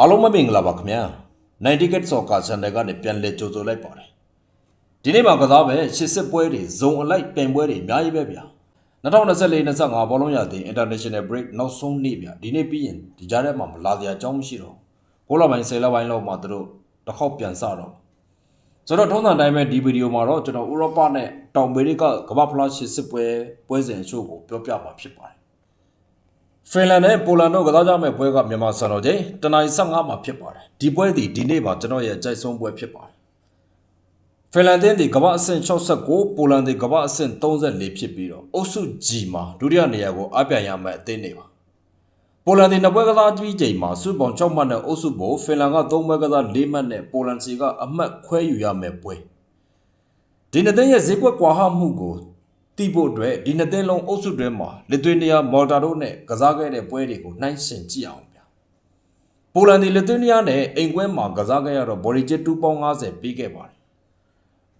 အားလုံးမင်္ဂလာပါခင်ဗျာ90 ticket soccer channel ကနေပြန်လည်ကြိုဆိုလိုက်ပါတယ်ဒီနေ့မှာကစားပဲ80ပွဲတွေဇုံအလိုက်ပြိုင်ပွဲတွေအများကြီးပဲဗျာ2024-25ဘောလုံးရသည် international break နောက်ဆုံးနေ့ဗျာဒီနေ့ပြီးရင်ဒီကြားထဲမှာမလာတရားအကြောင်းမရှိတော့ဘူးကိုလပိုင်း10လပိုင်းလောက်မှာသူတို့တစ်ခေါက်ပြန်စတော့ဆိုတော့ထုံးစံတိုင်းပဲဒီဗီဒီယိုမှာတော့ကျွန်တော်ဥရောပနဲ့တောင်အမေရိကကမ္ဘာဖလား80ပွဲပွဲစဉ်အချို့ကိုပြောပြမှာဖြစ်ပါတယ် ဖင်လန်နဲ့ပိုလန်တို့ကစားကြမယ့်ပွဲကမြန်မာစံတော်ချိန်တနင်္လာ15မှာဖြစ်ပါတယ်ဒီပွဲဒီဒီနေ့မှာကျွန်တော်ရဲ့အကြိုက်ဆုံးပွဲဖြစ်ပါတယ်ဖင်လန်တင်းဒီကမ္ဘာအဆင့်69ပိုလန်ဒီကမ္ဘာအဆင့်34ဖြစ်ပြီးတော့အုပ်စု G မှာဒုတိယနေရာကိုအပြိုင်ရမယ့်အသင်းတွေပါပိုလန်ဒီနှစ်ပွဲကစားပြီးချိန်မှာစုပေါင်း6မှတ်နဲ့အုပ်စုဘိုဖင်လန်က3ပွဲကစား4မှတ်နဲ့ပိုလန်စီကအမှတ်ခွဲယူရမယ့်ပွဲဒီနှစ်သင်းရဲ့ဈေးကွက်ကွာဟမှုကို တီးဖို့အတွက်ဒီနှစ်သင်းလုံးအုပ်စုတွဲမှာလစ်သွေးနီးယားမော်တာတို့နဲ့ကစားခဲ့တဲ့ပွဲတွေကိုနှိုင်းယှဉ်ကြည့်အောင်ဗျာပိုလန်ဒီလစ်သွေးနီးယားနဲ့အိမ်ကွဲမှာကစားခဲ့ရတော့ဘော်လီချစ်2.50ပေးခဲ့ပါတယ်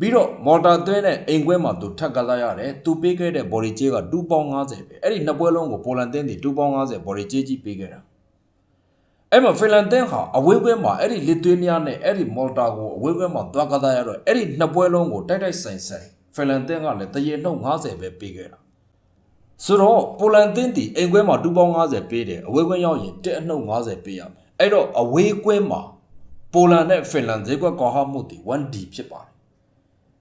ပြီးတော့မော်တာသွဲနဲ့အိမ်ကွဲမှာသူထပ်ကစားရတယ်သူပေးခဲ့တဲ့ဘော်လီချစ်က2.50ပဲအဲ့ဒီနှစ်ပွဲလုံးကိုပိုလန်တင်းဒီ2.50ဘော်လီချစ်ကြီးပေးခဲ့တာအဲ့မှာဖင်လန်တင်းဟာအဝေးကွဲမှာအဲ့ဒီလစ်သွေးနီးယားနဲ့အဲ့ဒီမော်တာကိုအဝေးကွဲမှာသွားကစားရတော့အဲ့ဒီနှစ်ပွဲလုံးကိုတိုက်တိုက်ဆိုင်ဆိုင် ဖင်လန်တင်းကလည်းတရေနှုတ်50ပဲပေးခဲ့တာဆိုတော့ပိုလန်တင်းတီအိမ်ခွဲမှာ250ပေးတယ်အဝေးကွင်းရောက်ရင်တက်အနှုတ်50ပေးရမယ်အဲ့တော့အဝေးကွင်းမှာပိုလန်နဲ့ဖင်လန်ဈေးကွက်ကောက်ဟမှုတီ 1D ဖြစ်ပါတယ်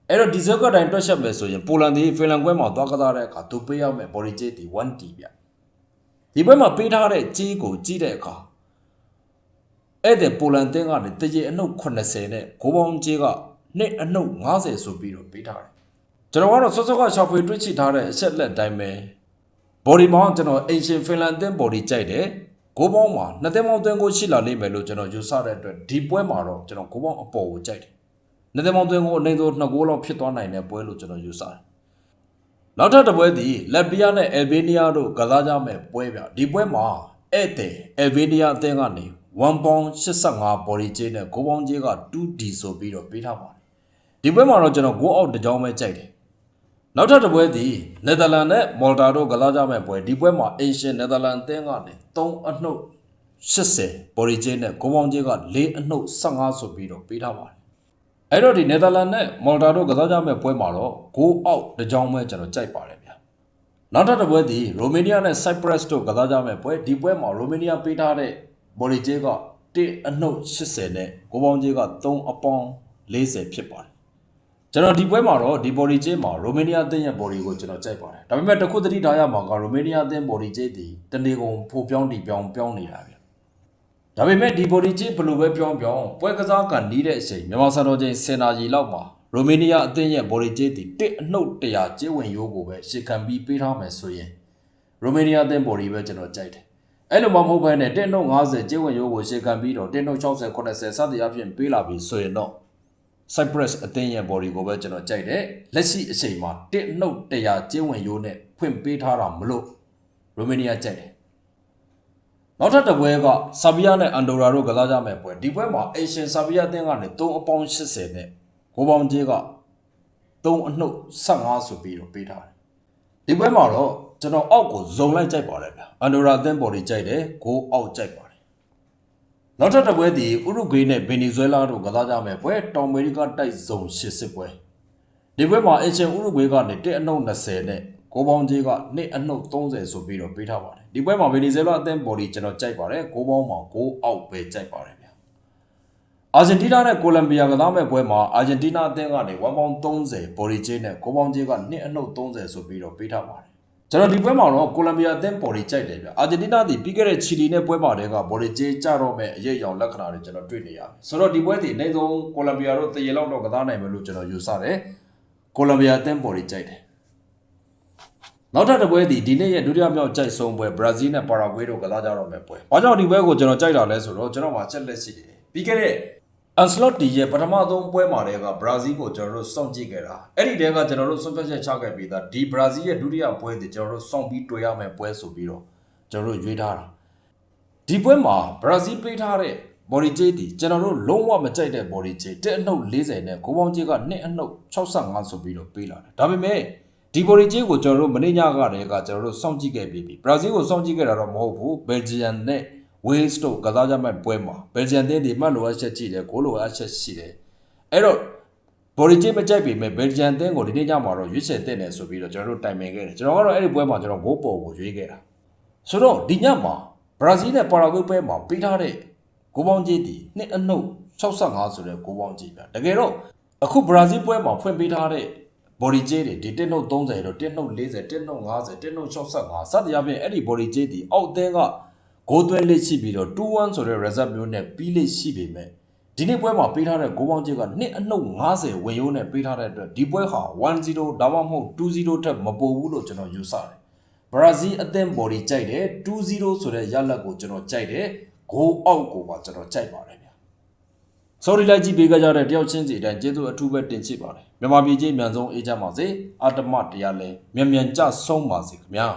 အဲ့တော့ဒီဈေးကွက်တိုင်းတွက်ချက်မယ်ဆိုရင်ပိုလန်ဒီဖင်လန်ကွင်းမှာသွားကစားတဲ့အခါသူပေးရမယ်ဘော်ဒီဂျေးတီ 1D ဗျဒီဘက်မှာပေးထားတဲ့ကြီးကိုကြည့်တဲ့အခါအဲ့တဲ့ပိုလန်တင်းကနေတရေအနှုတ်80နဲ့ဂိုးပေါင်းကြီးကနှစ်အနှုတ်90ဆိုပြီးတော့ပေးထားတယ် ကျွန်တော်ကတော့စောစောကရှောက်ဖွေတွေ့ချိထားတဲ့အချက်လက်တိုင်းပဲဘော်ဒီမောင်းကျွန်တော်အင်ရှင်ဖင်လန်အသင်းဘော်ဒီကြိုက်တယ်ဂိုးပေါင်းမှာနှစ်သင်းပေါင်းသွင်းကိုရှိလာလိမ့်မယ်လို့ကျွန်တော်ယူဆတဲ့အတွက်ဒီပွဲမှာတော့ကျွန်တော်ဂိုးပေါင်းအပေါ်ကိုကြိုက်တယ်နှစ်သင်းပေါင်းသွင်းကိုအနေဆိုနှစ်ဂိုးလောက်ဖြစ်သွားနိုင်တဲ့ပွဲလို့ကျွန်တော်ယူဆတယ်နောက်ထပ်တစ်ပွဲသည်လက်ဘီယာနဲ့အယ်ဘေးနီးယားတို့ကစားကြမယ့်ပွဲပြဒီပွဲမှာဧည့်သည်အယ်ဘေးနီးယားအသင်းကနေ1ပေါင်း85ဘော်ဒီဂျေးနဲ့ဂိုးပေါင်းဂျေးက 2D ဆိုပြီးတော့ပေးထားပါတယ်ဒီပွဲမှာတော့ကျွန်တော်ဂိုးအောက်တစ်ကြောင်းပဲကြိုက်တယ် နောက်ထပ်တစ်ပွဲသည်နယ်သာလန်နဲ့မော်တာတို့ကစားကြမယ့်ပွဲဒီပွဲမှာအင်ရှင်နယ်သာလန်အသင်းကနေ3အနှုတ်80ဘော်ရီဂျေးနဲ့ဂိုးပေါင်းဂျေးက4အနှုတ်15ဆိုပြီးတော့ပေးထားပါတယ်အဲ့တော့ဒီနယ်သာလန်နဲ့မော်တာတို့ကစားကြမယ့်ပွဲမှာတော့ဂိုးအောက်တစ်ကြောင်းပဲကျွန်တော်ကြိုက်ပါတယ်ဗျာနောက်ထပ်တစ်ပွဲသည်ရိုမေးနီးယားနဲ့ဆိုက်ပရက်စ်တို့ကစားကြမယ့်ပွဲဒီပွဲမှာရိုမေးနီးယားပေးထားတဲ့ဘော်ရီဂျေးက1အနှုတ်80နဲ့ဂိုးပေါင်းဂျေးက3အပေါင်း40ဖြစ်ပါတယ် ကျွန်တော်ဒီပွဲမှာတော့ဒီ body chain မှာရိုမေးနီးယားအသင်းရဲ့ body ကိုကျွန်တော်ကြိုက်ပါတယ်ဒါပေမဲ့တစ်ခုသတိထားရမှာကရိုမေးနီးယားအသင်း body chain ဒီတနေကုန်ပိုပြောင်းတီပြောင်းပြောင်းနေတာဗျဒါပေမဲ့ဒီ body chain ဘယ်လိုပဲပြောင်းပြောင်းပွဲကစားကန်နီးတဲ့အချိန်မြန်မာစံတော်ချိန်စင်နာရီလောက်မှာရိုမေးနီးယားအသင်းရဲ့ body chain ဒီတစ်အနှုတ်တရာကျဲဝင်ရိုးကိုပဲရှေ့ခံပြီးပေးထားမယ်ဆိုရင်ရိုမေးနီးယားအသင်း body ပဲကျွန်တော်ကြိုက်တယ်အဲ့လိုမှမဟုတ်ဘဲနဲ့တစ်နှုတ်50ကျဲဝင်ရိုးကိုရှေ့ခံပြီးတော့တစ်နှုတ်60 80စသည်အဖြစ်ပေးလာပြီးဆိုရင်တော့ Cyprus အသင်းရဲ့ body ကိုပဲကျွန်တော်ကြိုက်တယ်လက်ရှိအချိန်မှာတစ်နှုတ်100ကျင်းဝင်ရိုးနဲ့ဖွင့်ပေးထားတာမလို့ရိုမေးနီးယားကြိုက်တယ်နောက်ထပ်တစ်ပွဲကဆာဘီယာနဲ့အန်ဒိုရာတို့ကစားကြမယ့်ပွဲဒီပွဲမှာအေရှင်ဆာဘီယာအသင်းကနေ3အပေါင်း80နဲ့ဂိုးပေါင်းကြီးက3အနှုတ်15ဆိုပြီးတော့ပေးထားတယ်ဒီပွဲမှာတော့ကျွန်တော်အောက်ကိုဇုံလိုက်ကြိုက်ပါတယ်ဗျအန်ဒိုရာအသင်း body ကြိုက်တယ်ဂိုးအောက်ကြိုက်ပါတယ် နောက်ထပ်တစ်ပွဲသည်ဥရုဂွေးနဲ့ဗင်နီဇွဲလားတို့ကစားကြမယ်ပွဲတောင်အမေရိကတိုက်ဇုံ80ပွဲဒီပွဲမှာအချင်းဥရုဂွေးကနေ1အနှုတ်20နဲ့ကိုပေါင်းကြီးက2အနှုတ်30ဆိုပြီးတော့ပေးထားပါတယ်ဒီပွဲမှာဗင်နီဇွဲလားအသင်းဘော်ဒီကျွန်တော်ကြိုက်ပါတယ်ကိုပေါင်းမှာ6အောက်ပဲကြိုက်ပါတယ်ဗျာအာဂျင်တီးနားနဲ့ကိုလံဘီယာကစားမယ့်ပွဲမှာအာဂျင်တီးနားအသင်းကနေ1ပေါင်း30ဘော်ဒီဂျေးနဲ့ကိုပေါင်းကြီးက2အနှုတ်30ဆိုပြီးတော့ပေးထားပါတယ် ကျွန်တော်ဒီပွဲမှာတော့ကိုလံဘီယာအသင်းဘော်ဒီကြိုက်တယ်ဗျအာဂျင်တီးနားဒီပြီးခဲ့တဲ့ချီလီနဲ့ပွဲမှာတည်းကဘော်ဒီဂျေးကြတော့မဲ့အရေးအယောင်လက္ခဏာတွေကျွန်တော်တွေ့နေရတယ်ဆိုတော့ဒီပွဲဒီနေဆုံးကိုလံဘီယာတို့တရေလောက်တော့ကစားနိုင်မယ်လို့ကျွန်တော်ယူဆတယ်ကိုလံဘီယာအသင်းဘော်ဒီကြိုက်တယ်နောက်ထပ်တစ်ပွဲဒီဒီနေ့ရဲ့ဒုတိယမြောက်ကြိုက်ဆုံးပွဲဘရာဇီးနဲ့ပါရာဂွေးတို့ကစားကြတော့မယ်ပွဲ။ဘာကြောင့်ဒီပွဲကိုကျွန်တော်ကြိုက်တာလဲဆိုတော့ကျွန်တော်မှာချက်လက်ရှိတယ်။ပြီးခဲ့တဲ့ အန်စလော့တီရဲ့ပထမဆုံးပွဲမှာတည်းကဘရာဇီးကိုကျွန်တော်တို့စောင့်ကြည့်ခဲ့တာ။အဲ့ဒီတည်းကကျွန်တော်တို့ဆွတ်ဖက်ချက်ချခဲ့ပြီးသားဒီဘရာဇီးရဲ့ဒုတိယပွဲဒီကျွန်တော်တို့စောင့်ပြီးတွေ့ရမယ်ပွဲဆိုပြီးတော့ကျွန်တော်တို့ရွေးထားတာ။ဒီပွဲမှာဘရာဇီးပေးထားတဲ့ body weight ဒီကျွန်တော်တို့လုံးဝမကြိုက်တဲ့ body weight တက်အနှုတ်40နဲ့ကိုပေါင်းကြီးက2အနှုတ်65ဆိုပြီးတော့ပေးလာတယ်။ဒါပေမဲ့ဒီ body weight ကိုကျွန်တော်တို့မနေ့ညကတည်းကကျွန်တော်တို့စောင့်ကြည့်ခဲ့ပြီးပြီ။ဘရာဇီးကိုစောင့်ကြည့်ခဲ့တာတော့မဟုတ်ဘူး။ဘယ်ဂျီယန်နဲ့ဝ Wales တို့ကစားကြမဲ့ပွဲမှာဘယ်ဂျီယန်တင်းဒီမှတ်လိုအပ်ချက်ကြည့်တယ်ဂိုးလိုအပ်ချက်ရှိတယ်အဲ့တော့ဘော်ရီဂျီမကြိုက်ပေမဲ့ဘယ်ဂျီယန်တင်းကိုဒီနေ့ညမှာတော့ရွေးချယ်တဲ့တယ်ဆိုပြီးတော့ကျွန်တော်တို့တိုင်ပင်ခဲ့တယ်ကျွန်တော်ကတော့အဲ့ဒီပွဲမှာကျွန်တော်ဂိုးပေါ်ကိုရွေးခဲ့တာဆိုတော့ဒီညမှာဘရာဇီးနဲ့ပါရာဂွေးပွဲမှာပေးထားတဲ့ဂိုးပေါင်းကြီးဒီနှစ်အနှုတ်65ဆိုတဲ့ဂိုးပေါင်းကြီးပြတကယ်တော့အခုဘရာဇီးပွဲမှာဖွင့်ပေးထားတဲ့ body j တွေဒီ1နှုတ်30တော့1နှုတ်40 1နှုတ်50 1နှုတ်65စသဖြင့်အဲ့ဒီ body j ဒီအောက်သင်းက ဂိုးသွင်းလေးရှိပြီးတော့2-1ဆိုတဲ့ reserve မျိုးနဲ့ပြီးလေးရှိပေမဲ့ဒီနေ့ပွဲမှာပေးထားတဲ့ဂိုးပေါင်းကြီးကနှစ်အနှုတ်50ဝင်ရိုးနဲ့ပေးထားတဲ့အတွက်ဒီပွဲဟာ1-0ဒါမှမဟုတ်2-0ထက်မပိုဘူးလို့ကျွန်တော်ယူဆတယ်ဘရာဇီးအသင်း body ကြိုက်တယ်2-0ဆိုတဲ့ရလဒ်ကိုကျွန်တော်ကြိုက်တယ်ဂိုးအောက်ကိုပါကျွန်တော်ကြိုက်ပါတယ်ဗျာဆော်ဒီလိုက်ကြည့်ပေးကြတဲ့တယောက်ချင်းစီအတိုင်းကျေးဇူးအထူးပဲတင်ရှိပါတယ်မြန်မာပြည်ကြီးအမြန်ဆုံးအေးချမ်းပါစေအာတမတရားလဲမြန်မြန်ကြဆုံးပါစေခင်ဗျာ